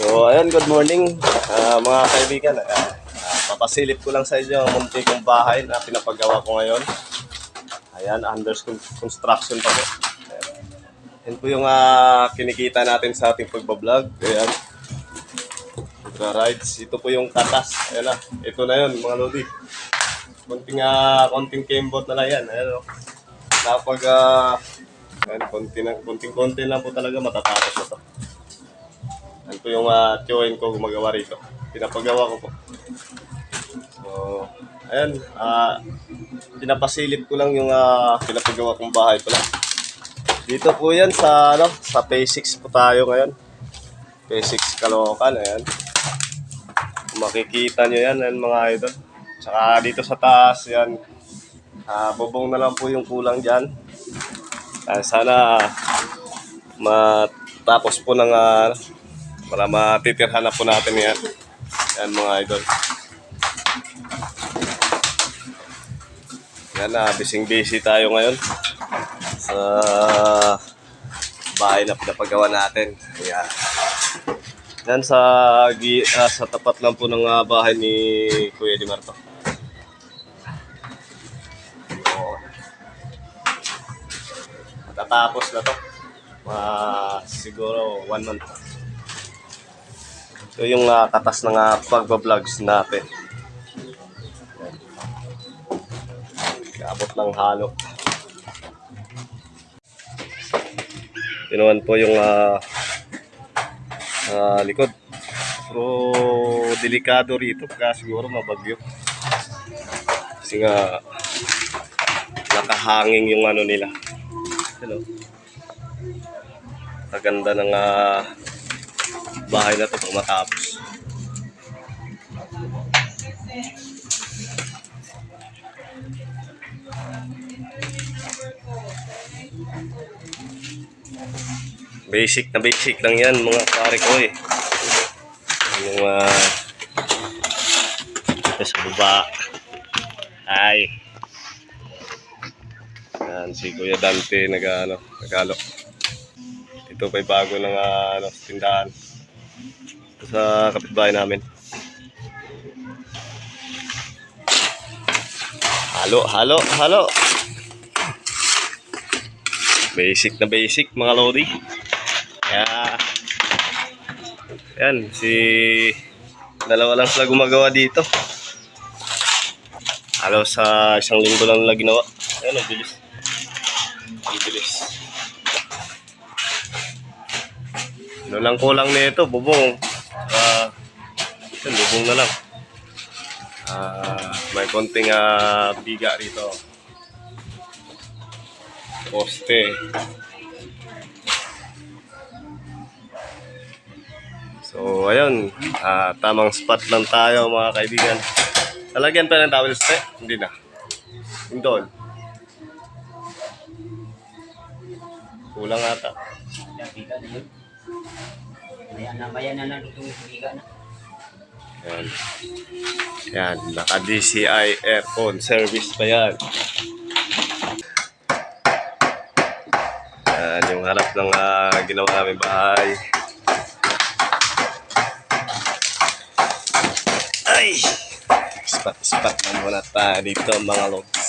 So, ayun, good morning ah, mga kaibigan. Ah, papasilip ko lang sa inyo ang munti kong bahay na pinapagawa ko ngayon. Ayan, under con- construction pa po. Ayan. Yan po yung ah, kinikita natin sa ating pagbablog. Ayan. Rides. Ito po yung katas. Ayan na. Ito na yun, mga lodi. Konting, ah, konting kembot na lang yan. Ayan o. Kapag, ah, ayan, konti na, konting-konti lang po talaga matatapos na to. Yan po yung uh, tiyuhin ko gumagawa rito. Pinapagawa ko po. So, ayan. ah pinapasilip ko lang yung uh, pinapagawa kong bahay pala. Dito po yan sa, ano, sa Phase 6 po tayo ngayon. Phase 6 Caloocan, ayan. Makikita nyo yan, yan mga idol. Tsaka dito sa taas, yan. Ah, bubong na lang po yung kulang dyan. Ah, sana matapos po ng ah, para matitirhan na po natin yan. Yan mga idol. Yan na, busy-busy tayo ngayon sa bahay na pinapagawa natin. Yan. Yan sa ah, sa tapat lang po ng ah, bahay ni Kuya Di Marto. Matatapos na to. Mga siguro one month. Ito yung ah, katas ng uh, pagbablog natin. Yan. Abot ng halo. Pinuwan po yung ah, ah, likod. Pero delikado rito kaya siguro mabagyo. Kasi nga nakahanging yung ano nila. Hello. Kaganda ng ah, bahay na to pag matapos. Basic na basic lang yan mga pare ko eh. Yung uh, sa baba. Ay. Yan, si Kuya Dante nag, ano, nagalo. Ito pa'y bago ng ah, ano, tindahan sa kapitbahay namin. Halo, halo, halo. Basic na basic mga lodi. Kaya, yan, si dalawa lang sila gumagawa dito. Halos sa isang linggo lang nila ginawa. Ayan, ang bilis. Bilis. Ano lang kulang nito, bubong. Yun, bubong na lang. Ah, may konting ah, biga rito. Poste. So, ayun. Ah, tamang spot lang tayo mga kaibigan. Talagyan pa ng towel ste? Hindi na. Indol. Kulang ata. Ayan na, bayan na lang itong biga na. Yan. Yan. Naka DCI aircon service pa yan. Yan yung harap ng ah, ginawa namin bahay. Ay! Spot-spot na muna tayo dito mga log.